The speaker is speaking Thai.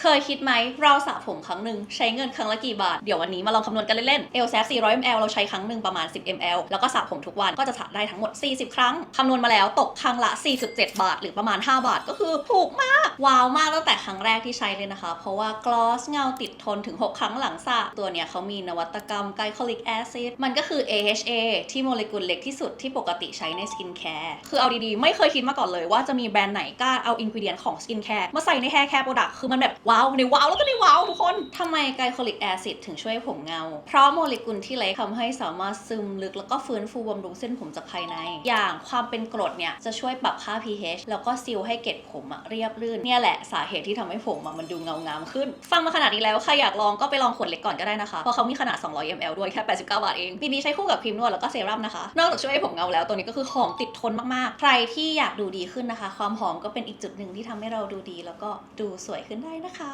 เคยคิดไหมเราสระผมครั้งหนึ่งใช้เงินครั้งละกี่บาท เดี๋ยววันนี้มาลองคำนวณกันเล่นๆ l s a f 400 ml เราใช้ครั้งหนึ่งประมาณ 10 ml แล้วก็สระผมทุกวันก็จะสระได้ทั้งหมด 40 ครั้งคำนวณมาแล้วตกครั้งละ 47 บาท หรือประมาณ 5 บาทก็คือถูกมาก ว้าวมากตั้งแต่ครั้งแรกที่ใช้เลยนะคะ เพราะว่ากลอสเงาติดทนถึง 6 ครั้งหลังสระตัวเนี้ยเขามีนวัตกรรมไกลโคลิกแอซิดมันก็คือ AHA ที่โมเลกุลเล็กที่สุดที่ปกติใช้ในสกินแคร์คือเอาดีๆไม่เคยคิดมาก่อนเลยว่าจะมีแบรนด์ไหนกล้าเอาอินกิเดียนของสกินแคร์มาใส่ในแฮร์แคร์โปรดักต์คือมันแบบว้าวในว้าวแล้วก็ในว้าวทุกคนทำไมไกลโคลิกแอซิดถึงช่วยผมเงา เพราะโมเลกุลที่เล็กทำให้สามารถซึมลึกแล้วก็ฟื้นฟูบำรุงเส้นผมจากภายใน อย่างความเป็นกรดเนี่ยจะช่วยปรับค่า pH แล้วก็ซีลให้เกล็ดผมอะเรียบรื่นเนี่ยแหละสาเหตุที่ทำให้ผมอะมันดูเงางามขึ้น ฟังมาขนาดนี้แล้วใครอยากลองก็ไปลองขวดเล็กก่อนก็ได้นะคะ เพราะเขามีขนาด 200 ml ด้วยแค่ 89 บาทเองบีบีใช้คู่กับครีมนวดแล้วก็เซรั่มนะคะ นอกจากช่วยให้ผมเงาแล้วตัวนี้ก็คือหอมติดทนมากๆ ใครที่อยากดูดีขึ้นนะคะ ความหอมก็เป็นอีกจุดหนึ่งที่ทำให้เราดูดี แล้วก็ดูสวยขึ้นได้นะคะ